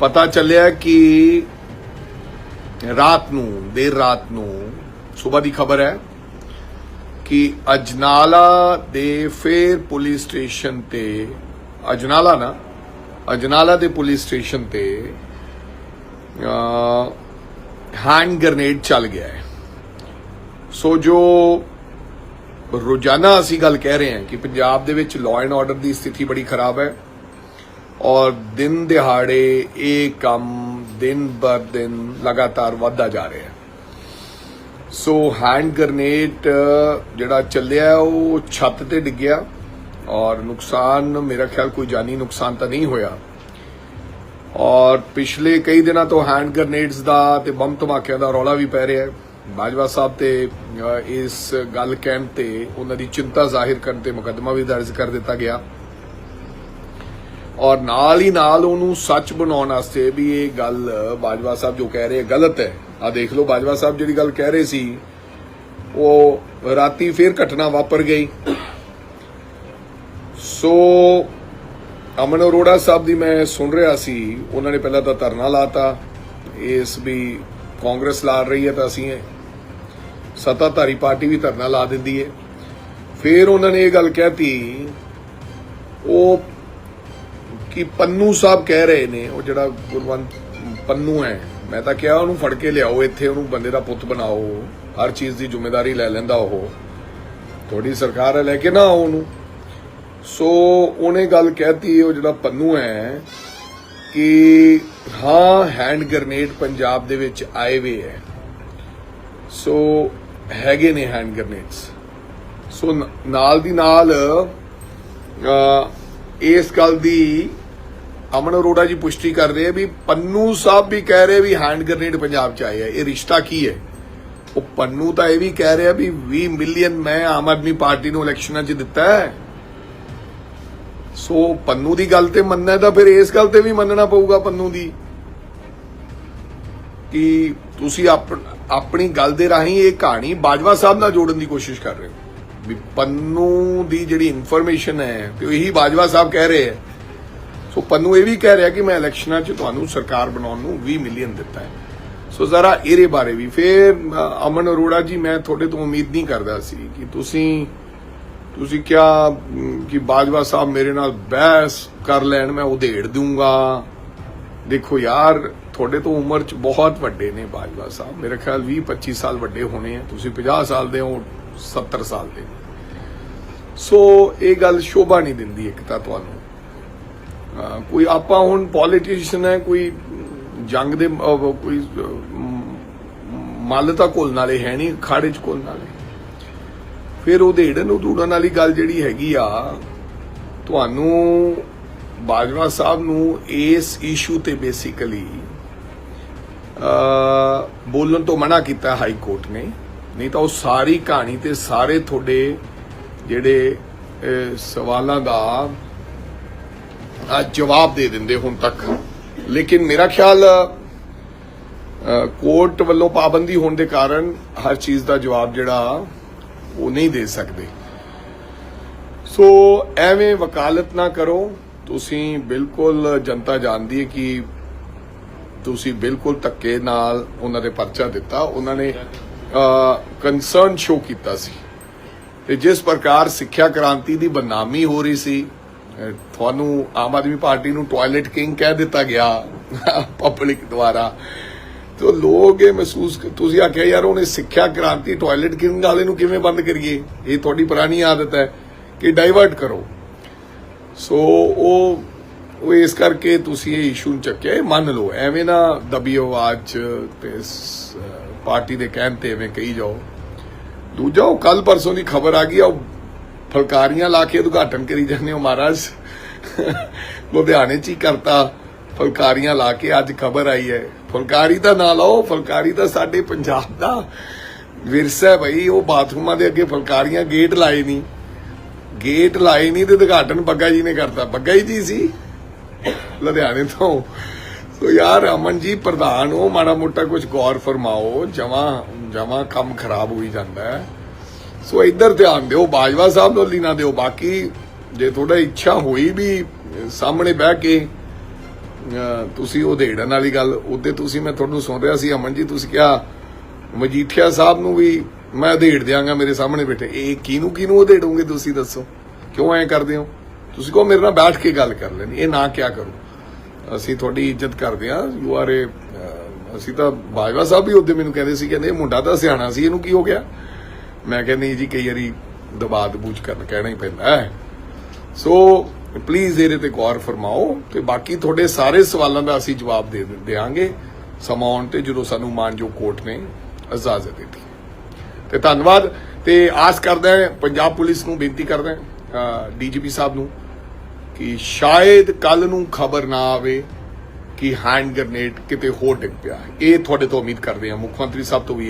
ਪਤਾ ਚੱਲਿਆ ਕਿ ਰਾਤ ਨੂੰ, ਦੇਰ ਰਾਤ ਨੂੰ ਸਵੇਰ ਦੀ ਖਬਰ ਹੈ ਕਿ ਅਜਨਾਲਾ ਦੇ ਫੇਰ ਪੁਲਿਸ ਸਟੇਸ਼ਨ ਤੇ, ਅਜਨਾਲਾ ਨਾ, ਅਜਨਾਲਾ ਦੇ ਪੁਲਿਸ ਸਟੇਸ਼ਨ ਤੇ ਹੈਂਡ ਗ੍ਰਨੇਡ ਚੱਲ ਗਿਆ ਹੈ। ਸੋ ਜੋ ਰੋਜ਼ਾਨਾ ਅਸੀਂ ਗੱਲ ਕਹਿ ਰਹੇ ਹਾਂ ਕਿ ਪੰਜਾਬ ਦੇ ਵਿੱਚ ਲਾਅ ਐਂਡ ਆਰਡਰ ਦੀ ਸਥਿਤੀ ਬੜੀ ਖਰਾਬ ਹੈ। ਔਰ ਦਿਨ ਦਿਹਾੜੇ ਇਹ ਕੰਮ ਦਿਨ ਬਰ ਦਿਨ ਲਗਾਤਾਰ ਵਧਦਾ ਜਾ ਰਿਹਾ ਹੈ। ਸੋ ਹੈਂਡ ਗ੍ਰਨੇਡ ਜਿਹੜਾ ਚੱਲਿਆ ਉਹ ਛੱਤ ਤੇ ਡਿੱਗਿਆ ਔਰ ਨੁਕਸਾਨ ਮੇਰਾ ਖਿਆਲ ਕੋਈ ਜਾਨੀ ਨੁਕਸਾਨ ਤਾਂ ਨਹੀਂ ਹੋਇਆ। ਔਰ ਪਿਛਲੇ ਕਈ ਦਿਨਾਂ ਤੋਂ ਹੈਂਡ ਗ੍ਰਨੇਡਸ ਦਾ ਤੇ ਬੰਬ ਧਮਾਕਿਆਂ ਦਾ ਰੌਲਾ ਵੀ ਪੈ ਰਿਹਾ ਹੈ। ਬਾਜਵਾ ਸਾਹਿਬ ਤੇ ਇਸ ਗੱਲ ਕਹਿਣ ਤੇ ਉਹਨਾਂ ਦੀ ਚਿੰਤਾ ਜ਼ਾਹਿਰ ਕਰਨ ਤੇ ਮੁਕੱਦਮਾ ਵੀ ਦਰਜ ਕਰ ਦਿੱਤਾ ਗਿਆ। ਔਰ ਨਾਲ ਹੀ ਨਾਲ ਉਹਨੂੰ ਸੱਚ ਬਣਾਉਣ ਵਾਸਤੇ ਵੀ ਇਹ ਗੱਲ ਬਾਜਵਾ ਸਾਹਿਬ ਜੋ ਕਹਿ ਰਹੇ ਗਲਤ ਹੈ। ਆ ਦੇਖ ਲਓ, ਬਾਜਵਾ ਸਾਹਿਬ ਜਿਹੜੀ ਗੱਲ ਕਹਿ ਰਹੇ ਸੀ, ਉਹ ਰਾਤੀ ਫੇਰ ਘਟਨਾ ਵਾਪਰ ਗਈ। ਸੋ ਅਮਨ ਅਰੋੜਾ ਸਾਹਿਬ ਦੀ ਮੈਂ ਸੁਣ ਰਿਹਾ ਸੀ, ਉਹਨਾਂ ਨੇ ਪਹਿਲਾਂ ਤਾਂ ਧਰਨਾ ਲਾਤਾ, ਇਸ ਵੀ ਕਾਂਗਰਸ ਲਾ ਰਹੀ ਹੈ ਤਾਂ ਅਸੀਂ ਸੱਤਾਧਾਰੀ ਪਾਰਟੀ ਵੀ ਧਰਨਾ ਲਾ ਦਿੰਦੀ ਹੈ। ਫਿਰ ਉਹਨਾਂ ਨੇ ਇਹ ਗੱਲ ਕਹਿਤੀ, ਉਹ ਕਿ ਪੰਨੂ ਸਾਹਿਬ ਕਹਿ ਰਹੇ ਨੇ, ਉਹ ਜਿਹੜਾ ਗੁਰਵੰਤ ਪੰਨੂ ਹੈ, ਮੈਂ ਤਾਂ ਕਿਹਾ ਉਹਨੂੰ ਫੜ ਕੇ ਲਿਆਓ, ਇੱਥੇ ਉਹਨੂੰ ਬੰਦੇ ਦਾ ਪੁੱਤ ਬਣਾਓ, ਹਰ ਚੀਜ਼ ਦੀ ਜ਼ਿੰਮੇਵਾਰੀ ਲੈ ਲੈਂਦਾ ਉਹ। ਤੁਹਾਡੀ ਸਰਕਾਰ ਹੈ, ਲੈ ਕੇ ਨਾ ਆਓ ਉਹਨੂੰ। ਸੋ, ਉਹਨੇ ਗੱਲ ਕਹਿਤੀ, ਉਹ ਜਿਹੜਾ ਪੰਨੂ ਹੈ, ਕਿ ਹਾਂ ਹੈਂਡ ਗ੍ਰਨੇਡ ਪੰਜਾਬ ਦੇ ਵਿੱਚ ਆਏ ਵੇ ਹੈ। ਸੋ, ਹੈਗੇ ਨੇ ਹੈਂਡ ਗ੍ਰਨੇਡਸ ਸੋ ਨਾਲ ਦੀ ਨਾਲ ਇਸ ਗੱਲ ਦੀ ਅਮਨ ਅਰੋੜਾ ਜੀ ਪੁਸ਼ਟੀ ਕਰ ਰਹੇ ਆ ਵੀ ਪੰਨੂ ਸਾਹਿਬ ਵੀ ਕਹਿ ਰਹੇ ਵੀ ਹੈਂਡ ਗ੍ਰਨੇਡ ਪੰਜਾਬ ਚ ਆਏ ਆ। ਇਹ ਰਿਸ਼ਤਾ ਕੀ ਹੈ? ਉਹ ਪੰਨੂ ਤਾਂ ਇਹ ਵੀ ਕਹਿ ਰਿਹਾ ਵੀ 20 ਮਿਲੀਅਨ ਮੈਂ ਆਮ ਆਦਮੀ ਪਾਰਟੀ ਨੂੰ ਇਲੈਕਸ਼ਨਾਂ 'ਚ ਦਿੱਤਾ ਹੈ। ਸੋ ਪੰਨੂ ਦੀ ਗੱਲ ਤੇ ਮੰਨਣਾ ਤਾਂ ਫਿਰ ਇਸ ਗੱਲ ਤੇ ਵੀ ਮੰਨਣਾ ਪਊਗਾ ਪੰਨੂ ਦੀ ਕਿ ਤੁਸੀਂ ਆਪ- ਆਪਣੀ ਗੱਲ ਦੇ ਰਾਹੀਂ ਇਹ ਕਹਾਣੀ ਬਾਜਵਾ ਸਾਹਿਬ ਨਾਲ ਜੋੜਨ ਦੀ ਕੋਸ਼ਿਸ਼ ਕਰ ਰਹੇ ਹੋ। ਵੀ ਪੰਨੂ ਦੀ ਜਿਹੜੀ ਇਨਫੋਰਮੇਸ਼ਨ ਹੈ, ਤੇ ਇਹੀ ਬਾਜਵਾ ਸਾਹਿਬ ਕਹਿ ਰਹੇ ਹੈ। ਸੋ ਪੰਨੂ ਇਹ ਵੀ ਕਹਿ ਰਿਹਾ ਕਿ ਮੈਂ ਇਲੈਕਸ਼ਨਾਂ 'ਚ ਤੁਹਾਨੂੰ ਸਰਕਾਰ ਬਣਾਉਣ ਨੂੰ 20 ਮਿਲੀਅਨ ਦਿੱਤਾ ਹੈ। ਸੋ ਜ਼ਰਾ ਇਹਦੇ ਬਾਰੇ ਵੀ, ਫੇਰ ਅਮਨ ਅਰੋੜਾ ਜੀ, ਮੈਂ ਤੁਹਾਡੇ ਤੋਂ ਉਮੀਦ ਨਹੀਂ ਕਰਦਾ ਸੀ ਕਿ ਤੁਸੀਂ ਤੁਸੀਂ ਕਿਹਾ ਕਿ ਬਾਜਵਾ ਸਾਹਿਬ ਮੇਰੇ ਨਾਲ ਬਹਿਸ ਕਰ ਲੈਣ, ਮੈਂ ਉਧੇੜ ਦੂੰਗਾ ਦੇਖੋ ਯਾਰ, ਤੁਹਾਡੇ ਤੋਂ ਉਮਰ ਚ ਬਹੁਤ ਵੱਡੇ ਨੇ ਬਾਜਵਾ ਸਾਹਿਬ। ਮੇਰੇ ਖਿਆਲ 20 25 ਸਾਲ ਵੱਡੇ ਹੋਣੇ ਆ। ਤੁਸੀਂ 50 ਸਾਲ ਦੇ ਹੋ 70 ਸਾਲ ਦੇ ਸੋ ਇਹ ਗੱਲ ਸ਼ੋਭਾ ਨਹੀਂ ਦਿੰਦੀ ਇੱਕ ਤਾਂ ਤੁਹਾਨੂੰ। ਕੋਈ ਆਪਾਂ ਹੁਣ ਪੋਲੀਟੀਸ਼ੀਅਨ ਹੈ, ਕੋਈ ਜੰਗ ਦੇ ਕੋਈ ਮੱਲ ਤਾਂ ਘੁਲਣ ਵਾਲੇ ਹੈ ਨਹੀਂ, ਖਾੜੇ ਚ ਘੁਲਣ ਵਾਲੇ। ਫਿਰ ਉਹਦੇ ਢੇੜਨ ਉਡੂੜਨ ਵਾਲੀ ਗੱਲ ਜਿਹੜੀ ਹੈਗੀ ਆ, ਤੁਹਾਨੂੰ ਬਾਜਵਾ ਸਾਹਿਬ ਨੂੰ ਇਸ ਇਸ਼ੂ ਤੇ ਬੇਸਿਕਲੀ ਅ ਬੋਲਣ ਤੋਂ ਮਨਾ ਕੀਤਾ ਹਾਈ ਕੋਰਟ ਨੇ। ਨਹੀਂ ਤਾਂ ਉਹ ਸਾਰੀ ਕਹਾਣੀ ਤੇ ਸਾਰੇ ਤੁਹਾਡੇ ਜਿਹੜੇ ਸਵਾਲਾਂ ਦਾ ਜਵਾਬ ਦੇ ਦਿੰਦੇ ਹੁਣ ਤੱਕ। ਲੇਕਿਨ ਮੇਰਾ ਖਿਆਲ ਕੋਰਟ ਵੱਲੋਂ ਪਾਬੰਦੀ ਹੋਣ ਦੇ ਕਾਰਨ ਹਰ ਚੀਜ਼ ਦਾ ਜਵਾਬ ਜਿਹੜਾ, ਉਹ ਨਹੀਂ ਦੇ ਸਕਦੇ। ਸੋ, ਐਵੇਂ ਵਕਾਲਤ ਨਾ ਕਰੋ। ਤੁਸੀਂ ਬਿਲਕੁਲ ਜਨਤਾ ਜਾਣਦੀ ਹੈ ਕਿ ਤੁਸੀਂ ਬਿਲਕੁਲ ਧੱਕੇ ਨਾਲ ਉਹਨਾਂ ਦੇ ਪਰਚਾ ਦਿੱਤਾ। ਉਹਨਾਂ ਨੇ ਕੰਸਰਨ ਸ਼ੋ ਕੀਤਾ ਸੀ। ਤੇ ਜਿਸ ਪ੍ਰਕਾਰ ਸਿੱਖਿਆ ਕ੍ਰਾਂਤੀ ਦੀ ਬਦਨਾਮੀ ਹੋ ਰਹੀ ਸੀ ਤੁਹਾਨੂੰ ਆਮ ਆਦਮੀ ਪਾਰਟੀ ਨੂੰ ਟਾਇਲਟ ਕਿੰਗ ਕਹਿ ਦਿੱਤਾ ਗਿਆ ਪਬਲਿਕ ਦੁਆਰਾ। ਤੋ ਲੋਕ ਇਹ ਮਹਿਸੂਸ ਤੁਸੀਂ ਆਖਿਆ ਯਾਰ ਉਹਨੇ ਸਿੱਖਿਆ ਕ੍ਰਾਂਤੀ ਟਾਇਲਟ ਕਿੰਗ ਵਾਲੇ ਨੂੰ ਕਿਵੇਂ ਬੰਦ ਕਰੀਏ? ਇਹ ਤੁਹਾਡੀ ਪੁਰਾਣੀ ਆਦਤ ਹੈ ਕਿ ਡਾਈਵਰਟ ਕਰੋ। ਸੋ ਉਹ ਉਹ ਇਸ ਕਰਕੇ ਤੁਸੀਂ ਇਹ ਇਸ਼ੂ ਨੂੰ ਚੱਕਿਆ, ਇਹ ਮੰਨ ਲਓ, ਐਵੇਂ ਨਾ ਦਬੀ ਆਵਾਜ਼ ਚ ਤੇ ਪਾਰਟੀ ਦੇ ਕਹਿਣ ਤੇ ਐਵੇਂ ਕਹੀ ਜਾਓ। ਦੂਜਾ, ਉਹ ਕੱਲ ਪਰਸੋਂ ਦੀ ਖਬਰ ਆ ਗਈ ਆ ਫਲਕਾਰੀਆਂ ਲਾ ਕੇ ਉਦਘਾਟਨ ਕਰੀ ਜਾਂਦੇ ਹੋ ਮਹਾਰਾਜ। ਲੁਧਿਆਣੇ ਚ ਹੀ ਕਰਤਾ, ਫਲਕਾਰੀਆਂ ਲਾ ਕੇ ਅੱਜ ਖਬਰ ਆਈ ਹੈ। ਫੁਲਕਾਰੀ ਦਾ ਨਾਂ ਲਾਓ, ਫੁਲਕਾਰੀ ਦਾ ਸਾਡੇ ਪੰਜਾਬ ਦਾ ਵਿਰਸਾ ਹੈ ਉਹ ਬਾਥਰੂਮਾਂ ਦੇ ਅੱਗੇ ਫੁਲਕਾਰੀਆਂ ਗੇਟ ਲਾਏ ਨਹੀਂ ਗੇਟ ਲਾਏ ਨਹੀਂ ਤੇ ਉਦਘਾਟਨ ਬੱਗਾ ਜੀ ਨੇ ਕਰਤਾ। ਬੱਗਾ ਹੀ ਜੀ ਸੀ ਲੁਧਿਆਣੇ ਤੋਂ। ਸੋ ਯਾਰ ਅਮਨ ਜੀ, ਪ੍ਰਧਾਨ ਹੋ, ਮਾੜਾ ਮੋਟਾ ਕੁਝ ਗੌਰ ਫਰਮਾਓ, ਜਮਾ ਜਮਾ ਕੰਮ ਖਰਾਬ ਹੋਈ ਜਾਂਦਾ ਹੈ। ਸੋ ਇੱਧਰ ਧਿਆਨ ਦਿਓ, ਬਾਜਵਾ ਸਾਹਿਬ ਨੂੰ ਲਈ ਦਿਓ। ਬਾਕੀ ਜੇ ਤੁਹਾਡਾ ਇੱਛਾ ਹੋਈ ਵੀ ਸਾਹਮਣੇ ਬਹਿ ਕੇ ਤੁਸੀਂ ਉਹ ਦੇੜਨ ਵਾਲੀ ਗੱਲ, ਉਹਦੇ ਤੁਸੀਂ ਮੈਂ ਤੁਹਾਨੂੰ ਸੁਣ ਰਿਹਾ ਸੀ, ਅਮਨ ਜੀ, ਤੁਸੀਂ ਕਿਹਾ, ਮਜੀਠੀਆ ਸਾਹਿਬ ਨੂੰ ਵੀ ਮੈਂ ਦੇੜ ਦਿਆਂਗਾ ਮੇਰੇ ਸਾਹਮਣੇ ਬੈਠੇ। ਇਹ ਕਿਹਨੂੰ ਕਿਹਨੂੰ ਉਹ ਦੇੜੋਗੇ ਤੁਸੀਂ ਦੱਸੋ? ਕਿਉਂ ਐਂ ਕਰਦੇ ਹੋ? ਤੁਸੀਂ ਕਹੋ ਮੇਰੇ ਨਾਲ ਬੈਠ ਕੇ ਗੱਲ ਕਰ ਲੈਣੀ, ਇਹ ਨਾ ਕਿਆ ਕਰੋ। ਅਸੀਂ ਤੁਹਾਡੀ ਇੱਜ਼ਤ ਕਰਦੇ ਹਾਂ। ਯੂ ਆਰ ਏ ਅਸੀਂ ਤਾਂ ਬਾਜਵਾ ਸਾਹਿਬ ਵੀ ਉਹਦੇ ਮੈਨੂੰ ਕਹਿੰਦੇ ਸੀ ਕਹਿੰਦੇ ਇਹ ਮੁੰਡਾ ਤਾਂ ਸਿਆਣਾ ਸੀ, ਇਹਨੂੰ ਕੀ ਹੋ ਗਿਆ? ਮੈਂ ਕਹਿੰਦੀ ਜੀ, ਕਈ ਵਾਰੀ ਦਬਾਅ ਦਬੂਚ ਕਰਨ ਕਹਿਣਾ ਹੀ ਪੈਂਦਾ ਹੈ। ਸੋ ਪਲੀਜ਼ ਇਹਦੇ ਤੇ ਗੌਰ ਫਰਮਾਓ ਤੇ ਬਾਕੀ ਤੁਹਾਡੇ ਸਾਰੇ ਸਵਾਲਾਂ ਦਾ ਅਸੀਂ ਜਵਾਬ ਦੇ ਦੇਵਾਂਗੇ। ਸਮਾਂ ਆਉਣ ਤੇ ਜਦੋਂ ਸਾਨੂੰ ਮਾਨਜੋ ਕੋਰਟ ਨੇ ਇਜਾਜ਼ਤ ਦਿੱਤੀ। ਤੇ ਧੰਨਵਾਦ ਤੇ ਆਸ ਕਰਦਾ ਹਾਂ, ਪੰਜਾਬ ਪੁਲਿਸ ਨੂੰ ਬੇਨਤੀ ਕਰਦਾ ਹਾਂ ਡੀਜੀਪੀ ਸਾਹਿਬ ਨੂੰ ਕਿ ਸ਼ਾਇਦ ਕੱਲ ਨੂੰ ਖਬਰ ਨਾ ਆਵੇ ਕਿ ਹੈਂਡ ਗ੍ਰਨੇਡ ਕਿਤੇ ਹੋਰ ਡਿੱਗ ਪਿਆ ਇਹ ਤੁਹਾਡੇ ਤੋਂ ਉਮੀਦ ਕਰਦੇ ਹਾਂ। ਮੁੱਖ ਮੰਤਰੀ ਸਾਹਿਬ ਤੋਂ ਵੀ